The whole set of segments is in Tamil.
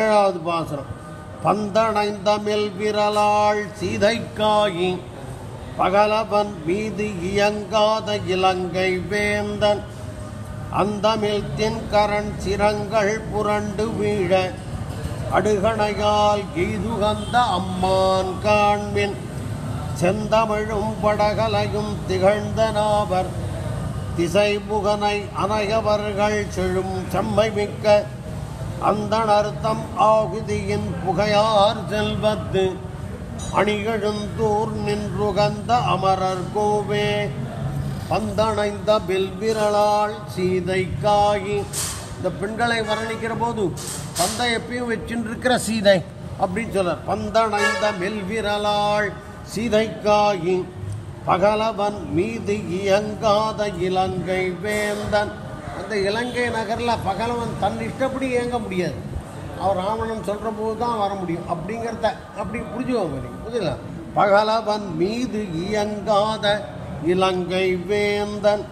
ஏழாவது பாசுரம். பந்தணைந்த மெல் விரலாள் சீதைக்காயி பகலவன் மீது இயங்காத இலங்கை வேந்தன். அந்தமில் தென்கரண் சிரங்கள் புரண்டு வீழ அடுகணையால் கீதுகந்த அம்மான் காண்மின் செந்தமிழும் படகலையும் திகழ்ந்த நாவர் திசைமுகனை அனையவர்கள் செழும் செம்மை மிக்க அந்த அர்த்தம் ஆகுதியின் புகையார் செல்வத்து அணிகழுந்தூர் நின்றுகந்த அமரர் கோவே பந்தணைந்த பில்விரலால் சீதை காயி இந்த பெண்களை வர்ணிக்கிற போது பந்தை எப்பயும் வச்சுருக்கிற சீதை அப்படின்னு சொல்றார். பந்தணைந்த மெல்விரலாள் சீதை காயி பகலவன் மீது இயங்காத இலங்கை வேந்தன் அந்த இலங்கை நகரில் பகலவன் தன் இஷ்டப்படி இயங்க முடியாது. அவர் ராவணன் சொல்கிற போது தான் வர முடியும். அப்படிங்கிறத அப்படி புரிஞ்சுக்கோங்க நீங்கள் புரியல பகலவன் மீது இயங்காத இலங்கை வேந்தன்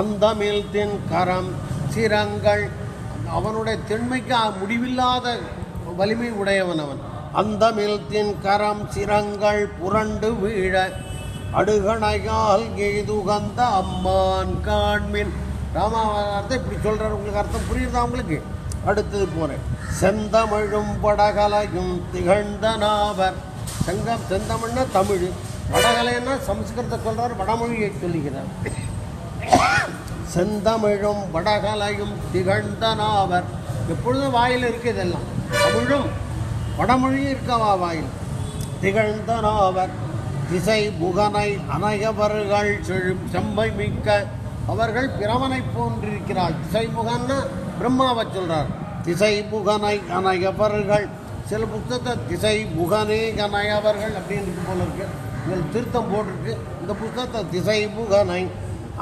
அந்தமில் தென் கரம் சிரங்கள் அவனுடைய திண்மைக்கு முடிவில்லாத வலிமை உடையவன் அவன். அந்தமில் தென் கரம் சிரங்கள் புரண்டு வீழ அடுகணையால் எய்துகந்த அம்மான் காண்மின். ராமாவதாரத்தை இப்படி சொல்கிறார் உங்களுக்கு அர்த்தம் புரியுதா உங்களுக்கு? அடுத்தது போகிறேன் செந்தமிழும் படகலையும் திகழ்ந்த நாவர். செங்கம் செந்தமிழ்னா தமிழ். வடகலைன்னா சம்ஸ்கிருதத்தை சொல்கிறார் வடமொழியை சொல்லுகிறார். செந்தமிழும் வடகலையும் திகழ்ந்த நாவர். எப்பொழுதும் வாயில் இருக்கு இதெல்லாம். தமிழும் வடமொழியும் இருக்கவா வாயில்? திகழ்ந்த நாவர். திசை முகனை அனையவர்கள் செழும் செம்மை மிக்க அவர்கள் பிரமனை போன்றிருக்கிறார். திசை பிரம்மாவை சொல்கிறார் திசை முகனை அனையவர்கள் சில புத்தகத்தை திசை முகனே அனையவர்கள் அப்படின்னு போல இருக்கு. இதில் திருத்தம் போட்டிருக்கு. இந்த புத்தகத்தை திசை முகனை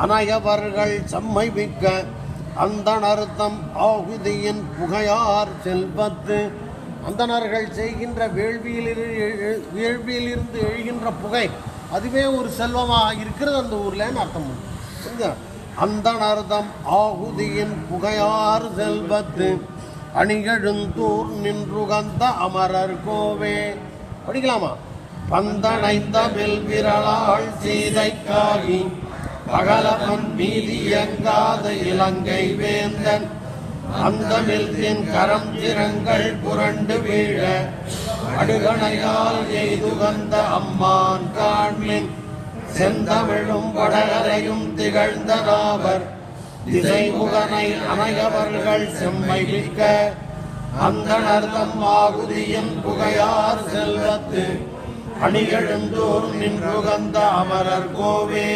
அனையவர்கள் செம்மை மிக்க அந்த அர்த்தம் ஆகுதியின் புகையார் செல்வத்து. அந்தனர்கள் செய்கின்ற வேள்வியிலிருந்து வேள்வியிலிருந்து எழுகின்ற புகை அதுவே ஒரு செல்வமாக இருக்கிறது அந்த ஊர்லன்னு அர்த்தம் புரியுதா? அந்த அர்த்தம் ஆகுதியின் புகையார் செல்வத்து அணிகழுந்தூர் நின்றுகந்த அமரர் கோவே. படிக்கலாமா? பந்தனைந்த விரலாள் சீதைக்காகி பகலவன் மீதி எங்காத இலங்கை வேந்தன் அந்த தென் கரம் திறங்கள் புரண்டு வீழ அடுகணையால் எய்துகந்த அம்மான் காண்மின். செந்தமிழும் வடகரையும் திகழ்ந்த நாவர் திசைமுகனை அணையவர்கள் செம்மை மிக்க அந்த நர்தம் ஆகுதியின் புகையார் செல்வத்து. அணிகெழுந்தோர் நின்றுகந்த அமரர் கோவே.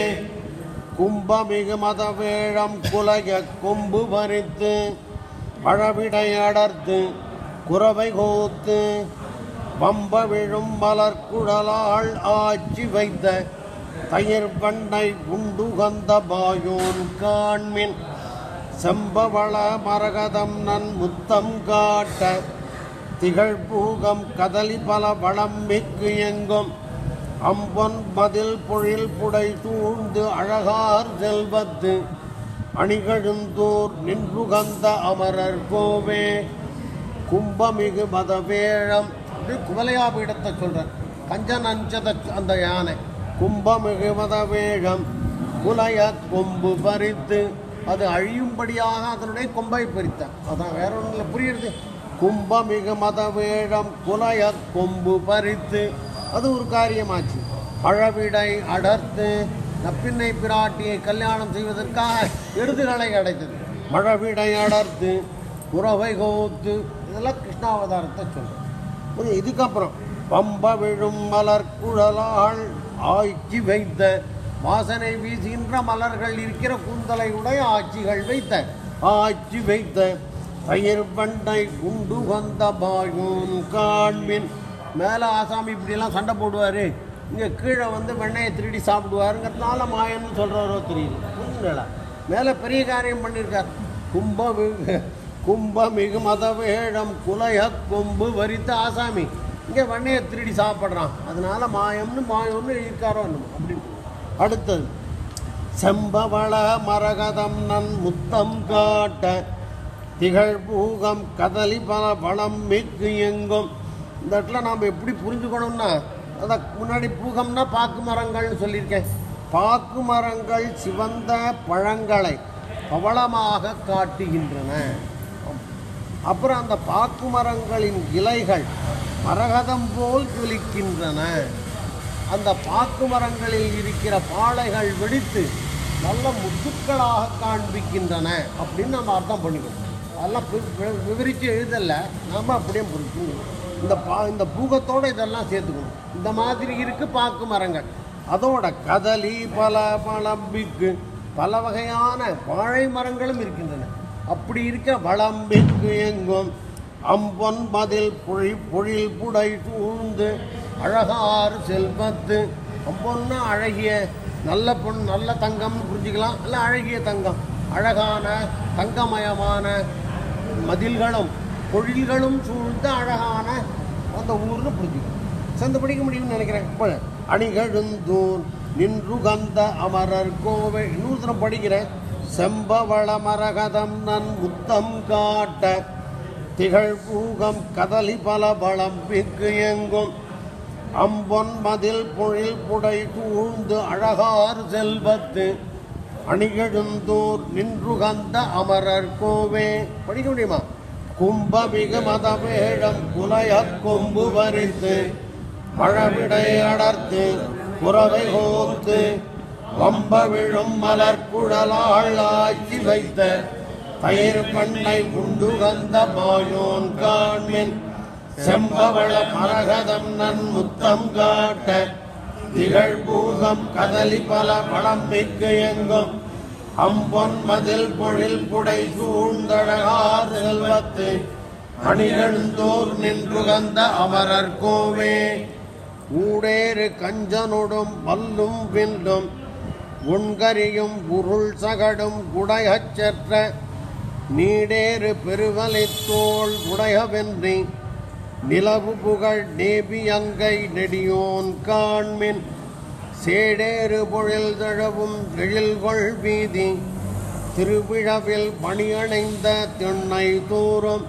கும்பமிகு மதவேழம் குலைய கொம்பு பறித்து பழவிடை அடர்த்து குறவை கோத்து. வம்ப விழும் மலர் குழலாள் ஆட்சி வைத்த தயிர் பண்ணை உண்டுகந்த பாயோன் காண்மின். செம்பவள மரகதம் நன் முத்தம் காட்ட. திகழ் பூகம் கதலி பல வளம் மிக்கு எங்கும். அம்பொன் மதில் பொழில் புடை சூழ்ந்து அழகார் செல்வத்து அணிகழுந்தூர் நின்றுகந்த அமரர் கோவே. கும்பமிகு மதவேழம். அப்படி குவலையாபீடத்தை சொல்றார். கஞ்சன் அஞ்சத அந்த யானை. கும்பமிகு மதவேழம் குலைய கொம்பு பறித்து அது அழியும்படியாக அதனுடைய கொம்பை பறித்தான் அதான் வேற ஒன்றும் புரியுறது கும்பமிகு மதவேழம் குலைய கொம்பு பறித்து அது ஒரு காரியமாச்சு. அழவிடை அடர்த்து நப்பின்னை பிராட்டியை கல்யாணம் செய்வதற்காக எருதுகளை அடைத்தது. மழவிடை அடர்த்து உறவை கோத்து இதெல்லாம் கிருஷ்ணாவதாரத்தை சொல்றோம். இதுக்கப்புறம் பம்ப விழும் மலர் குழலாள் ஆய்ச்சி வைத்த வாசனை வீசுகின்ற மலர்கள் இருக்கிற கூந்தலை உடைய ஆட்சிகள் வைத்த. ஆட்சி வைத்த பயிர் பண்டை குண்டு வந்த பாயும் காண்பின் மேலே ஆசாமி இப்படிலாம் சண்டை போடுவார். இங்கே கீழே வந்து வெண்ணெயை திருடி சாப்பிடுவாருங்கிறதுனால மாயன்னு சொல்கிறாரோ தெரியுது புரிஞ்சுங்களா? மேலே பெரிய காரியம் பண்ணியிருக்கார் கும்ப கும்ப மிகு மத வேடம் குலைய கொம்பு வரித்த ஆசாமி. இங்கே வண்ணையை திருடி சாப்பிட்றான். அதனால மாயம்னு மாயம்னு இருக்காரோ என்னமோ. அப்படின்னு அடுத்தது. செம்பவள மரகதம் நன் முத்தம் காட்ட திகழ் பூகம் கதலி பல பலம் மிக்கு எங்கும். இந்த இடத்துல நாம் எப்படி புரிஞ்சுக்கணும்னா அதான் முன்னாடி பூகம்னா பாக்கு மரங்கள்னு சொல்லியிருக்கேன். பாக்கு மரங்கள் சிவந்த பழங்களை பவளமாக காட்டுகின்றன. அப்புறம் அந்த பாக்கு மரங்களின் இலைகள் மரகதம் போல் துளிக்கின்றன அந்த பாக்கு மரங்களில் இருக்கிற பாளைகள் வெடித்து நல்ல முத்துக்களாக காண்பிக்கின்றன அப்படின்னு நம்ம அர்த்தம் பண்ணிக்கணும். அதெல்லாம் விவரித்து எழுதல. நாம் அப்படியே புரிஞ்சுக்கணும் இந்த பா இந்த பூகத்தோடு இதெல்லாம் சேர்த்துக்கணும். இந்த மாதிரி இருக்குது பாக்கு மரங்கள். அதோட கதலி பல பழம்பிக்கு பல வகையான வாழை மரங்களும் இருக்கின்றன. அப்படி இருக்க வளம்பிற்கு எங்கும் அம்பொன் மதில் பொழி பொழில் புடை சூழ்ந்து அழகாறு செல்வத்து அம்பொன்னா அழகிய நல்ல பொன் நல்ல தங்கம்னு புரிஞ்சுக்கலாம். நல்ல அழகிய தங்கம் அழகான தங்கமயமான மதில்களும் பொழில்களும் சூழ்ந்த அழகான அந்த ஊர்னு புரிஞ்சுக்கலாம். சேர்ந்து படிக்க முடியும்னு நினைக்கிறேன். இப்போ அணிகழுந்தூர் நின்று கந்த அமரர் கோவை. இன்னொரு படிக்கிறேன். செம்பவள மரகதம் நன் முத்தம் காட்ட திகழ் பூகம் கதலி பல பலம் மிக்கு எங்கும். அம்பொன் மதில் பொழில் புடை சூழ்ந்து அழகார் செல்வத்து அணிகழுந்தூர் நின்று கந்த அமரர் கோவே. படிக்க முடியுமா கும்பமிகு மதவேழம் குலைய கொம்பு வரித்து மழவிடை அடர்த்து புறவை கோத்து வம்ப விழும் மலர் குழலாள் ஆட்சி வைத்த பயிர் பண்ணை உண்டு வந்த மாயோன் காண்மின். செம்பவள மரகதம் நன்முத்தம் காட்ட திகழ் பூகம் கதலி பல பழம் மிக்க எங்கும். அம்பொன் மதில் பொழில் புடை சூழ்ந்தழகார் செல்வத்து அணிகழ்ந்தோர் நின்று கந்த அமரர் கோவே. ஊடேறு கஞ்சனுடும் வல்லும் வில்லும் உண்கரியும் உருள் சகடும் உடையச்சற்ற நீடேறு பெருவலைத்தோள் உடையவென்றி நிலவு புகழ் நேபியங்கை நெடியோன் காண்மின் சேடேறு பொழில் தழவும் எழில்கொள் வீதி திருவிழவில் பணியணைந்த திண்ணை தூரம்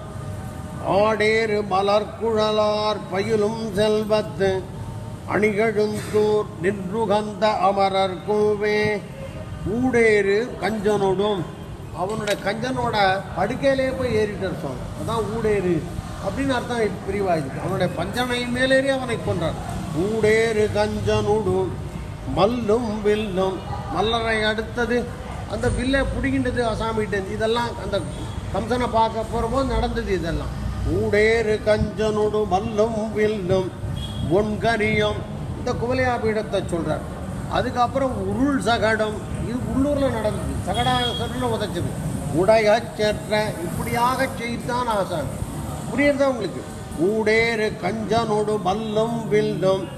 ஆடேறு மலர்குழலார் பயிலும் செல்வத்து அணிகழுந்தூர் நின்றுகந்த அமரர் கோவே ஊடேறு கஞ்சனோடும் அவனுடைய கஞ்சனோட படுக்கையிலே போய் ஏறிட்டார் இருப்பான் அதான் ஊடேறு அப்படின்னு அர்த்தம் பிரிவாயிருக்கு. அவனுடைய பஞ்சனை மேலேறி அவனை கொன்றார். ஊடேறு கஞ்சனுடும் மல்லும் வில்லும் மல்லரை அடுத்தது அந்த வில்லை பிடிக்கின்றது அசாமிட்டு இதெல்லாம் அந்த கம்சனை பார்க்க போகிறபோது நடந்தது இதெல்லாம். ஊடேறு கஞ்சனுடும் மல்லும் வில்லும் பொன்கரியம் இந்த குவலையா பீடத்தை சொல்கிறார் அதுக்கப்புறம் உருள் சகடம். இது உள்ளூரில் நடந்தது. சகடாசரன்னு உதச்சது. உடைய உடையச்சற்ற இப்படியாக செய்தான் ஆசான். புரியுறதா உங்களுக்கு? ஊடேறு கஞ்சனோடு மல்லும் வில்லும்.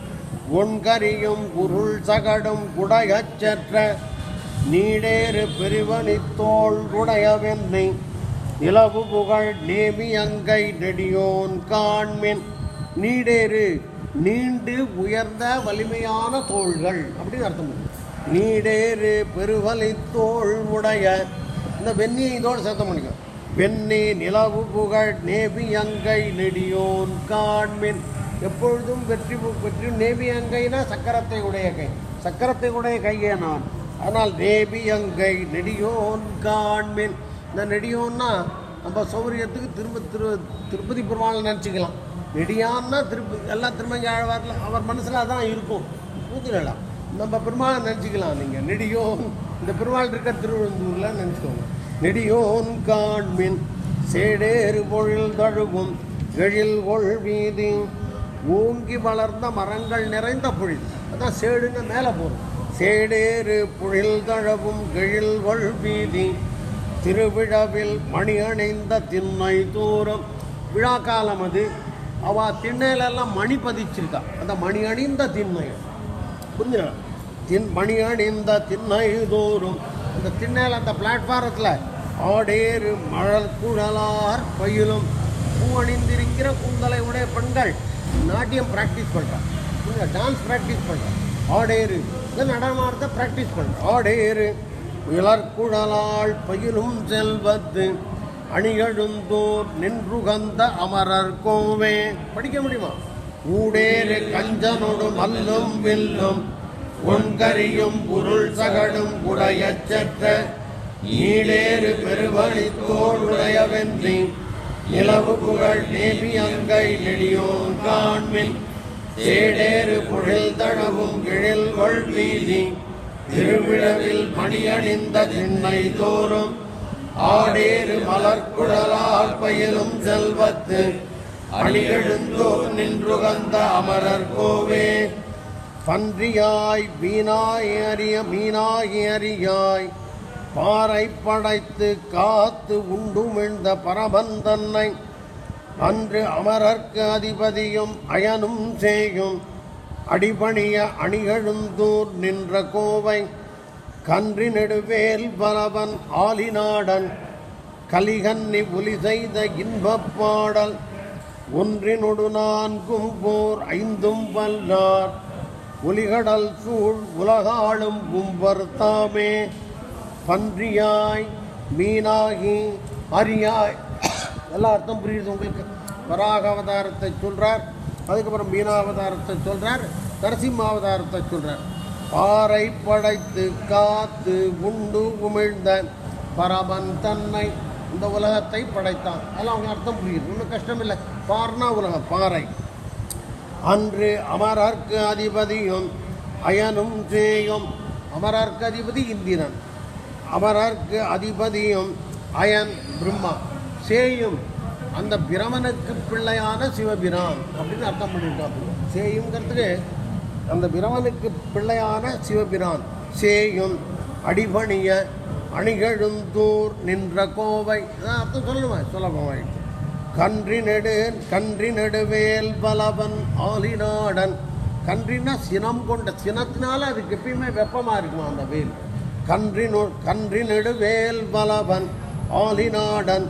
ஒன்கரியும் உருள் சகடும் உடையச்சற்ற நீடேறு பெருவனித்தோள் உடையவென்னை. நிலவு புகழ் நேமி அங்கை நெடியோன் காண்மின். நீடேறு நீண்டு உயர்ந்த வலிமையான தோள்கள். அப்படின்னு அர்த்தம். நீடேறு பெருவலை தோள் உடைய இந்த வெண்ணியை இதோடு சேர்த்தம் பண்ணிக்கும் வெண்ணி நிலவு புகழ் நேபி அங்கை நெடியோன் காண்மின். எப்பொழுதும் வெற்றி வெற்றி நேபி அங்கைனா சக்கரத்தை உடைய கை. சக்கரத்தை உடைய கையே நான். ஆனால் நேபி அங்கை நெடியோன் காண்மின். இந்த நெடியோன்னா நம்ம சௌரியத்துக்கு திரும்ப திரு திருப்பதி பெருமாள் நினச்சிக்கலாம். நெடியான்னா திருப்பி எல்லாம் திருமங்கி ஆழ்வாரில் அவர் மனசில் அதான் இருக்கும். புரிஞ்சுக்கலாம் நம்ம பெருமாளை நினச்சிக்கலாம் நீங்கள் நெடியோன் இந்த பெருமாள் இருக்க திருவள்ளூரில் நினச்சிக்கோங்க. நெடியோன் காண்மின் சேடேறு பொழில் தழுகும் எழில் ஒள் வீதி ஓங்கி வளர்ந்த மரங்கள் நிறைந்த பொழில். அதான் சேடுன்னு மேலே போகும். சேடேறு புழில் தழவும் எழில் ஒள் வீதி திருவிழாவில் மணி அணைந்த திண்ணை தூரம் விழா காலம் அது. அவள் திண்ணையிலெல்லாம் மணி பதிச்சிருக்கா. அந்த மணி அணிந்த திண்ணை புரிஞ்சுதா? தின் மணி அணிந்த திண்ணை தோறும். அந்த திண்ணையில் அந்த பிளாட்ஃபாரத்தில் ஆடேறு மழல் குழலார் பயிலும் பூ அணிந்திருக்கிற குந்தலை உடைய பெண்கள் நாட்டியம் ப்ராக்டிஸ் பண்ணுறான் டான்ஸ் ப்ராக்டிஸ் பண்ணுறான் ஆடேறு. இந்த நடனத்தை ப்ராக்டிஸ் பண்ணுறான் ஆடேறு இளர்குழலாள் பயிலும் செல்வத்து அணிகழுந்தோர் நின்றுகந்த அமரர் கோவே. படிக்க முடியுமா? ஊடேறு கஞ்சனோடு மல்லும் வில்லும் ஒன்கரியும் பொருள் சகடும் உடைய செற்ற ஈழேறு பெருவழித்தோடுடைய வென்றி இலவு புகழ் நேபி அங்கை நெடியோன் காண்மில் சேடேறு புழில் தடவும் கிழில் கொள் வீதி திருவிழவில் மணியணிந்த திண்ணை தோறும் ஆடேறு மலர்குழலால் பயிலும் செல்வத்து. அணிகெழுந்தோர் நின்றுகந்த அமரர் கோவே. பன்றியாய் வீணாய் அறிய மீனாய் அறியாய். பாறை படைத்து காத்து உண்டுமிழ்ந்த பரபந்தன்னை அன்று அமரர்க்கு அதிபதியும் அயனும் செய்யும் அடிபணிய அணிகழுந்தூர் நின்ற கோவை. கன்றி நெடுவேல் பலவன் ஆலிநாடன் கலிகன்னி புலி செய்த இன்பப் பாடல் ஒன்றினொடு நான்கும் போர் ஐந்தும் வல்லார். ஒலிகடல் சூழ் உலகாளும் கும்பர் தாமே பன்றியாய் மீனாகி அரியாய். எல்லா அர்த்தம் புரியுது உங்களுக்கு. வராக அவதாரத்தை சொல்கிறார் அதுக்கப்புறம் மீனாவதாரத்தை நரசிம்ம நரசிம்மாவதாரத்தை சொல்கிறார் பாறை படைத்து காத்து உண்டு உமிழ்ந்த பரபன் தன்னை இந்த உலகத்தை படைத்தான். அதெல்லாம் அவங்க அர்த்தம் புரியுது. ஒன்றும் கஷ்டம் இல்லை. பார்னா உலகம் பாறை. அன்று அமரர்க்கு அதிபதியும் அயனும் சேயும் அமரர்க்கு அதிபதி இந்திரன். அமரர்க்கு அதிபதியும் அயன் பிரம்மா. சேயும் அந்த பிரமனுக்கு பிள்ளையான சிவபிரான் அப்படின்னு அர்த்தம் பண்ணியிருக்காங்க சேயுங்கிறதுக்கு அந்த பிரமனுக்கு பிள்ளையான சிவபிரான் சேயும் அடிபணிய அணிகழுந்தூர் நின்ற கோவை. அர்த்தம் சொல்லணுமா சொல்லமாயிடுச்சு கன்றி நெடு கன்றி நெடுவேல் பலவன் ஆலிநாடன். கன்றினா சினம் கொண்ட சினத்தினால அதுக்கு எப்பயுமே வெப்பமாக இருக்குமா அந்த வேல்? கன்றி நொ- கன்றி நெடுவேல் பலவன் ஆலிநாடன்.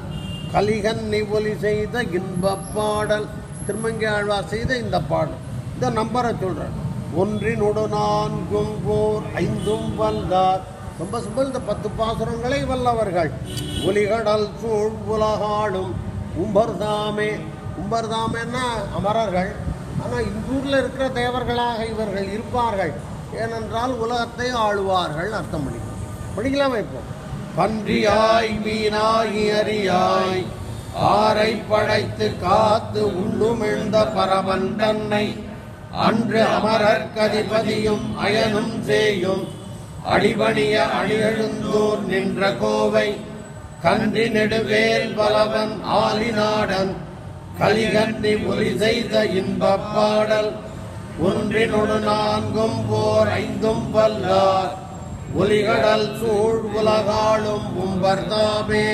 கலிகன்னி ஒலி செய்த இன்பப்பாடல் பாடல். ஆழ்வார் செய்த இந்த பாடல். இந்த நம்பரை சொல்கிறேன் ஒன்றினொடு போர் ஐந்தும் வந்தார். ரொம்ப சும்மா இந்த பத்து பாசுரங்களை வல்லவர்கள். ஒலிகடல் சூழ் உலகாடும் உம்பர்தாமே உம்பர்தாமேன்னா அமரர்கள். ஆனால் இந்தூரில் இருக்கிற தேவர்களாக இவர்கள் இருப்பார்கள். ஏனென்றால் உலகத்தை ஆளுவார்கள் அர்த்தம் பண்ணிக்கலாம் படிக்கலாமா இப்போ? பன்றியாய் மீனாகி அறியாய். ஆரை படைத்து காத்து உண்டுமிழ்ந்த பரவன் தன்னை அன்று அமரர் கதிபதியும் அயனும் சேயும். அடிபணிய அணியெழுந்தூர் நின்ற கோவை கன்றி நெடுவேல் பலவன் ஆலிநாடன் கலிகன்றி ஒலி செய்த இன்பப் பாடல் ஒன்றினொடு நான்கும் போர் ஐந்தும் பல்லார் ஒலிகடல் சூழ் உலகாளும் உம்பர்தாமே